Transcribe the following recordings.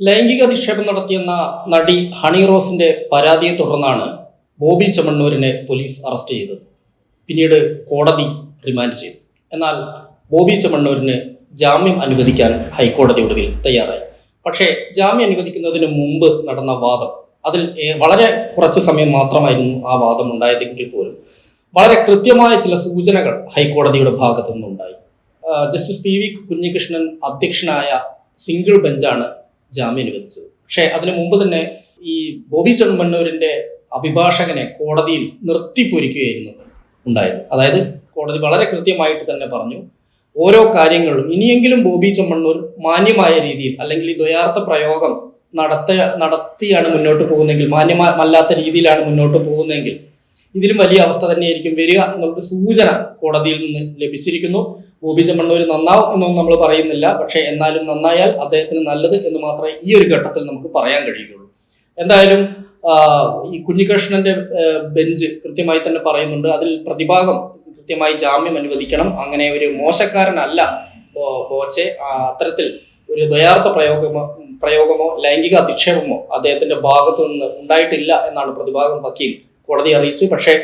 ലൈംഗിക അധിക്ഷേപം നടത്തിയെന്ന നടി ഹണി റോസിന്റെ പരാതിയെ തുടർന്നാണ് ബോബി ചമ്മണ്ണൂരിനെ പോലീസ് അറസ്റ്റ് ചെയ്തത്. പിന്നീട് കോടതി റിമാൻഡ് ചെയ്തു. എന്നാൽ ബോബി ചമ്മണ്ണൂരിന് ജാമ്യം അനുവദിക്കാൻ ഹൈക്കോടതി ഒടുവിൽ തയ്യാറായി. പക്ഷേ ജാമ്യം അനുവദിക്കുന്നതിന് മുമ്പ് നടന്ന വാദം അതിൽ വളരെ കുറച്ച് സമയം മാത്രമായിരുന്നു ആ വാദം ഉണ്ടായതെങ്കിൽ പോലും വളരെ കൃത്യമായ ചില സൂചനകൾ ഹൈക്കോടതിയുടെ ഭാഗത്തു നിന്നുണ്ടായി ജസ്റ്റിസ് പി വി കുഞ്ഞികൃഷ്ണൻ അധ്യക്ഷനായ സിംഗിൾ ബെഞ്ചാണ് ജാമ്യം അനുവദിച്ചത്. പക്ഷേ അതിനു മുമ്പ് തന്നെ ഈ ബോബി ചെമ്മണ്ണൂരിന്റെ അഭിഭാഷകനെ കോടതിയിൽ നിർത്തിപ്പൊരിക്കുകയായിരുന്നു ഉണ്ടായത്. അതായത് കോടതി വളരെ കൃത്യമായിട്ട് തന്നെ പറഞ്ഞു ഓരോ കാര്യങ്ങളും ഇനിയെങ്കിലും ബോബി ചെമ്മണ്ണൂർ മാന്യമായ രീതിയിൽ അല്ലെങ്കിൽ ഈ ദ്വയാർത്ഥ പ്രയോഗം നടത്ത നടത്തിയാണ് മുന്നോട്ട് പോകുന്നതെങ്കിൽ മാന്യമല്ലാത്ത രീതിയിലാണ് മുന്നോട്ട് പോകുന്നതെങ്കിൽ ഇതിലും വലിയ അവസ്ഥ തന്നെയായിരിക്കും വരിക എന്നുള്ള സൂചന കോടതിയിൽ നിന്ന് ലഭിച്ചിരിക്കുന്നു. ബോബി ചെമ്മണ്ണൂർ നന്നാവും എന്നൊന്നും നമ്മൾ പറയുന്നില്ല. പക്ഷേ എന്നാലും നന്നായാൽ അദ്ദേഹത്തിന് നല്ലത് എന്ന് മാത്രമേ ഈ ഒരു ഘട്ടത്തിൽ നമുക്ക് പറയാൻ കഴിയുകയുള്ളൂ. എന്തായാലും ഈ കുഞ്ഞികൃഷ്ണന്റെ ബെഞ്ച് കൃത്യമായി തന്നെ പറയുന്നുണ്ട്. അതിൽ പ്രതിഭാഗം കൃത്യമായി ജാമ്യം അനുവദിക്കണം. അങ്ങനെ ഒരു മോശക്കാരനല്ല ബോച്ചെ അത്തരത്തിൽ ഒരു ദ്വയാർത്ഥ പ്രയോഗമോ പ്രയോഗമോ ലൈംഗിക അധിക്ഷേപമോ അദ്ദേഹത്തിന്റെ ഭാഗത്തു നിന്ന് ഉണ്ടായിട്ടില്ല എന്നാണ് പ്രതിഭാഗം വക്കീൽ കോടതി അറിയിച്ചു. പക്ഷേ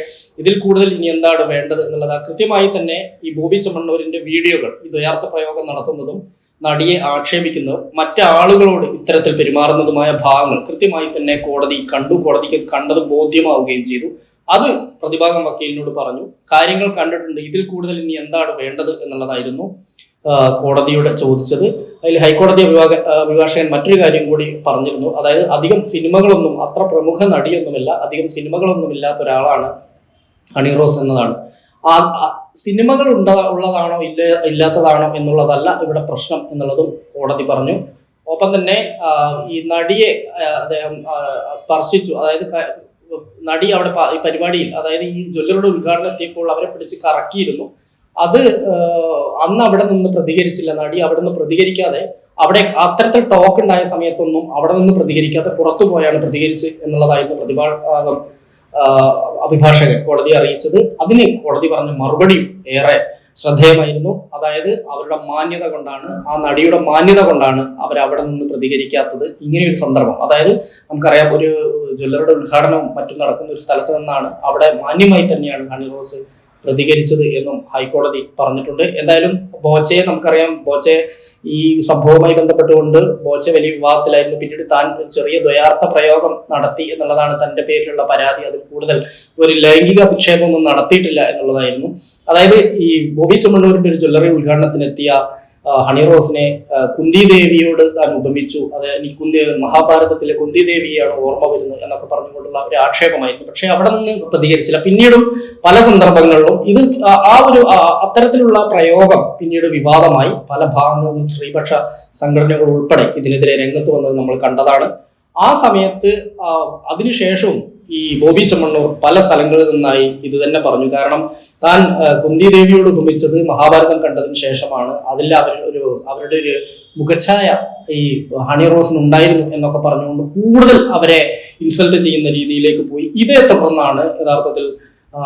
ഇതിൽ കൂടുതൽ ഇനി എന്താണ് വേണ്ടത് എന്നുള്ളത് കൃത്യമായി തന്നെ ഈ ബോബി ചമ്മണ്ണൂരിന്റെ വീഡിയോകൾ ഈ ദ്വയാർത്ഥ പ്രയോഗം നടത്തുന്നതും നടിയെ ആക്ഷേപിക്കുന്നതും മറ്റാളുകളോട് ഇത്തരത്തിൽ പെരുമാറുന്നതുമായ ഭാഗങ്ങൾ കൃത്യമായി തന്നെ കോടതി കണ്ടു. കോടതിക്ക് കണ്ടത് ബോധ്യമാവുകയും ചെയ്തു. അത് പ്രതിഭാഗം വക്കീലിനോട് പറഞ്ഞു. കാര്യങ്ങൾ കണ്ടിട്ടുണ്ട്. ഇതിൽ കൂടുതൽ ഇനി എന്താണ് വേണ്ടത് എന്നുള്ളതായിരുന്നു. കോടതിയുടെ ചോദിച്ചത്. അതിൽ ഹൈക്കോടതി അഭിഭാഗ അഭിഭാഷകൻ മറ്റൊരു കാര്യം കൂടി പറഞ്ഞിരുന്നു. അതായത് അധികം സിനിമകളൊന്നും അത്ര പ്രമുഖ നടിയൊന്നുമില്ല അധികം സിനിമകളൊന്നും ഇല്ലാത്ത ഒരാളാണ് ഹണി റോസ് എന്നതാണ്. ആ സിനിമകൾ ഉണ്ട ഉള്ളതാണോ ഇല്ല ഇല്ലാത്തതാണോ എന്നുള്ളതല്ല ഇവിടെ പ്രശ്നം എന്നുള്ളതും കോടതി പറഞ്ഞു. ഒപ്പം തന്നെ ഈ നടിയെ അദ്ദേഹം സ്പർശിച്ചു. അതായത് നടി അവിടെ പരിപാടിയിൽ അതായത് ഈ ജ്വല്ലറിയുടെ ഉദ്ഘാടനം എത്തിയപ്പോൾ അവരെ പിടിച്ച് കറക്കിയിരുന്നു. അത് അന്ന് അവിടെ നിന്ന് പ്രതികരിച്ചില്ല നടി അവിടെ നിന്ന് പ്രതികരിക്കാതെ അവിടെ അത്തരത്തിൽ ടോക്ക് ഉണ്ടായ സമയത്തൊന്നും അവിടെ നിന്ന് പ്രതികരിക്കാതെ പുറത്തു പോയാണ് പ്രതികരിച്ച് എന്നുള്ളതായിരുന്നു പ്രതിഭാഗം അഭിഭാഷകൻ കോടതി അറിയിച്ചത്. അതിന് കോടതി പറഞ്ഞ മറുപടി ഏറെ ശ്രദ്ധേയമായിരുന്നു. അതായത് അവരുടെ മാന്യത കൊണ്ടാണ് ആ നടിയുടെ മാന്യത കൊണ്ടാണ് അവർ അവിടെ നിന്ന് പ്രതികരിക്കാത്തത് ഇങ്ങനെ ഒരു സന്ദർഭം. അതായത് നമുക്കറിയാം ഒരു ജ്വല്ലറിയുടെ ഉദ്ഘാടനവും മറ്റും നടക്കുന്ന ഒരു സ്ഥലത്ത് നിന്നാണ് അവിടെ മാന്യമായി തന്നെയാണ് ഹണി റോസ് പ്രതികരിച്ചത് എന്നും ഹൈക്കോടതി പറഞ്ഞിട്ടുണ്ട്. എന്തായാലും ബോച്ചയെ നമുക്കറിയാം. ബോച്ചെ ഈ സംഭവവുമായി ബന്ധപ്പെട്ടുകൊണ്ട് ബോച്ചെ വലിയ വിവാദത്തിലായിരുന്നു പിന്നീട് താൻ ഒരു ചെറിയ ദ്വയാർത്ഥ പ്രയോഗം നടത്തി എന്നുള്ളതാണ് തന്റെ പേരിലുള്ള പരാതി. അതിൽ കൂടുതൽ ഒരു ലൈംഗിക അധിക്ഷേപമൊന്നും നടത്തിയിട്ടില്ല എന്നുള്ളതായിരുന്നു. അതായത് ഈ ബോബി ചുമണ്ണൂരിന്റെ ഒരു ജ്വല്ലറി ഉദ്ഘാടനത്തിനെത്തിയ ഹണി റോസിനെ കുന്തി ദേവിയോട് താൻ ഉപമിച്ചു. അത് എനിക്ക് കുന്തി മഹാഭാരതത്തിലെ കുന്തി ദേവിയാണ് ഓർമ്മ വരുന്നത് എന്നൊക്കെ പറഞ്ഞുകൊണ്ടുള്ള ഒരു ആക്ഷേപമായിരുന്നു. പക്ഷെ അവിടെ നിന്ന് പ്രതികരിച്ചില്ല. പിന്നീടും പല സന്ദർഭങ്ങളിലും ഇത് ആ- ഒരു അത്തരത്തിലുള്ള പ്രയോഗം പിന്നീട് വിവാദമായി. പല ഭാഗങ്ങളിലും സ്ത്രീപക്ഷ സംഘടനകൾ ഉൾപ്പെടെ ഇതിനെതിരെ രംഗത്ത് വന്നത് നമ്മൾ കണ്ടതാണ്. ആ സമയത്ത് അതിനുശേഷവും ഈ ബോബി ചെമ്മണ്ണൂർ പല സ്ഥലങ്ങളിൽ നിന്നായി ഇത് തന്നെ പറഞ്ഞു. കാരണം താൻ കുന്തി ദേവിയോട് ഉപമിച്ചത് മഹാഭാരതം കണ്ടതിന് ശേഷമാണ്. അതിൽ അവർ ഒരു അവരുടെ ഒരു മുഖച്ഛായ ഈ ഹണി റോസിന് ഉണ്ടായിരുന്നു എന്നൊക്കെ പറഞ്ഞുകൊണ്ട് കൂടുതൽ അവരെ ഇൻസൾട്ട് ചെയ്യുന്ന രീതിയിലേക്ക് പോയി. ഇതേ തുടർന്നാണ് യഥാർത്ഥത്തിൽ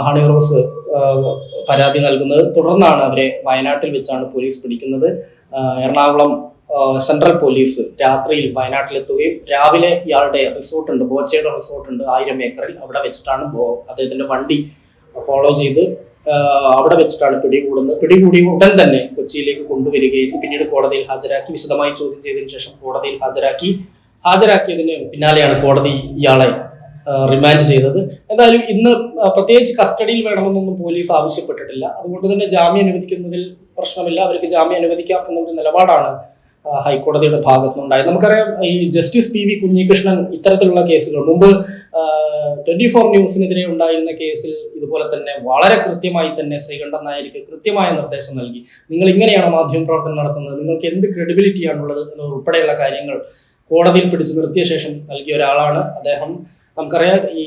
ഹണി റോസ് പരാതി നൽകുന്നത്. തുടർന്നാണ് അവരെ വയനാട്ടിൽ വെച്ചാണ് പോലീസ് പിടിക്കുന്നത്. എറണാകുളം സെൻട്രൽ പോലീസ് രാത്രിയിൽ വയനാട്ടിലെത്തുകയും രാവിലെ ഇയാളുടെ റിസോർട്ട് ഉണ്ട് ബോച്ചയുടെ റിസോർട്ട് ഉണ്ട് ആയിരം ഏക്കറിൽ അവിടെ വെച്ചിട്ടാണ് അദ്ദേഹത്തിന്റെ വണ്ടി ഫോളോ ചെയ്ത് അവിടെ വെച്ചിട്ടാണ് പിടികൂടുന്നത്. പിടികൂടി ഉടൻ തന്നെ കൊച്ചിയിലേക്ക് കൊണ്ടുവരികയും പിന്നീട് കോടതിയിൽ ഹാജരാക്കി വിശദമായി ചോദ്യം ചെയ്തതിനു ശേഷം കോടതിയിൽ ഹാജരാക്കി. ഹാജരാക്കിയതിന് പിന്നാലെയാണ് കോടതി ഇയാളെ റിമാൻഡ് ചെയ്തത്. എന്തായാലും ഇന്ന് പ്രത്യേകിച്ച് കസ്റ്റഡിയിൽ വേണമെന്നൊന്നും പോലീസ് ആവശ്യപ്പെട്ടിട്ടില്ല. അതുകൊണ്ട് തന്നെ ജാമ്യം അനുവദിക്കുന്നതിൽ പ്രശ്നമില്ല. അവർക്ക് ജാമ്യം അനുവദിക്കാം എന്നൊരു നിലപാടാണ് ഹൈക്കോടതിയുടെ ഭാഗത്തുനിന്നുണ്ടായത്. നമുക്കറിയാം ഈ ജസ്റ്റിസ് പി വി കുഞ്ഞികൃഷ്ണൻ ഇത്തരത്തിലുള്ള കേസുകൾ മുമ്പ് ട്വന്റി ഫോർ ന്യൂസിനെതിരെ ഉണ്ടായിരുന്ന കേസിൽ ഇതുപോലെ തന്നെ വളരെ കൃത്യമായി തന്നെ ശ്രീകണ്ഠൻ നായർക്ക് കൃത്യമായ നിർദ്ദേശം നൽകി. നിങ്ങൾ ഇങ്ങനെയാണ് മാധ്യമ പ്രവർത്തനം നടത്തുന്നത്. നിങ്ങൾക്ക് എന്ത് ക്രെഡിബിലിറ്റി ആണുള്ളത് എന്നുൾപ്പെടെയുള്ള കാര്യങ്ങൾ കോടതിയിൽ പിടിച്ചു നിർത്തിയ ശേഷം നൽകിയ ഒരാളാണ് അദ്ദേഹം. നമുക്കറിയാം ഈ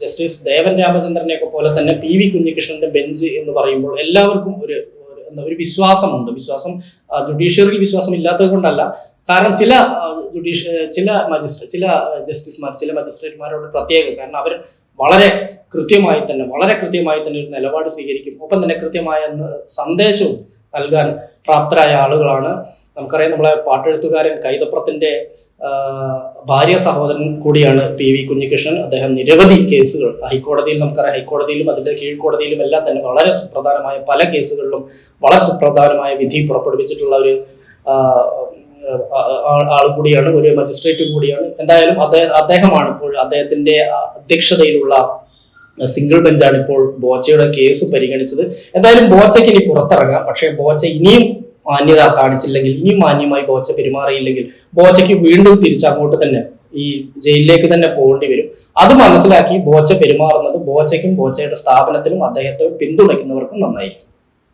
ജസ്റ്റിസ് ദേവൻ രാമചന്ദ്രനെയൊക്കെ പോലെ തന്നെ പി വി കുഞ്ഞികൃഷ്ണന്റെ ബെഞ്ച് എന്ന് പറയുമ്പോൾ എല്ലാവർക്കും ഒരു എന്താ ഒരു വിശ്വാസമുണ്ട്. വിശ്വാസം ജുഡീഷ്യറിയിൽ വിശ്വാസം ഇല്ലാത്തത് കൊണ്ടല്ല. കാരണം ചില ജുഡീഷ്യ ചില മജിസ്ട്രേറ്റ് ചില ജസ്റ്റിസ്മാർ ചില മജിസ്ട്രേറ്റ്മാരോട് പ്രത്യേകം കാരണം അവർ വളരെ കൃത്യമായി തന്നെ വളരെ കൃത്യമായി തന്നെ ഒരു നിലപാട് സ്വീകരിക്കും. ഒപ്പം തന്നെ കൃത്യമായ സന്ദേശവും നൽകാൻ പ്രാപ്തരായ ആളുകളാണ് നമുക്കറിയാം നമ്മളെ പാട്ടെഴുത്തുകാരൻ കൈതപ്രത്തിന്റെ ഭാര്യ സഹോദരൻ കൂടിയാണ് പി വി കുഞ്ഞികൃഷ്ണൻ. അദ്ദേഹം നിരവധി കേസുകൾ ഹൈക്കോടതിയിൽ നമുക്കറിയാം ഹൈക്കോടതിയിലും അതിന്റെ കീഴ്ക്കോടതിയിലും എല്ലാം തന്നെ വളരെ സുപ്രധാനമായ പല കേസുകളിലും വളരെ സുപ്രധാനമായ വിധി പുറപ്പെടുവിച്ചിട്ടുള്ള ഒരു ആൾ കൂടിയാണ് ഒരു മജിസ്ട്രേറ്റ് കൂടിയാണ്. എന്തായാലും അദ്ദേഹം അദ്ദേഹമാണ് ഇപ്പോൾ അദ്ദേഹത്തിന്റെ അധ്യക്ഷതയിലുള്ള സിംഗിൾ ബെഞ്ചാണ് ഇപ്പോൾ ബോച്ചയുടെ കേസ് പരിഗണിച്ചത്. എന്തായാലും ബോച്ചയ്ക്ക് ഇനി പുറത്തിറങ്ങാം. പക്ഷേ ബോച്ച ഇനിയും മാന്യത കാണിച്ചില്ലെങ്കിൽ ഇനി മാന്യമായി ബോച്ച പെരുമാറിയില്ലെങ്കിൽ ബോച്ചയ്ക്ക് വീണ്ടും തിരിച്ചങ്ങോട്ട് തന്നെ ഈ ജയിലിലേക്ക് തന്നെ പോകേണ്ടി വരും. അത് മനസ്സിലാക്കി ബോച്ച പെരുമാറുന്നത് ബോച്ചയ്ക്കും ബോച്ചയുടെ സ്ഥാപനത്തിനും അദ്ദേഹത്തെ പിന്തുണയ്ക്കുന്നവർക്കും നന്നായിരിക്കും.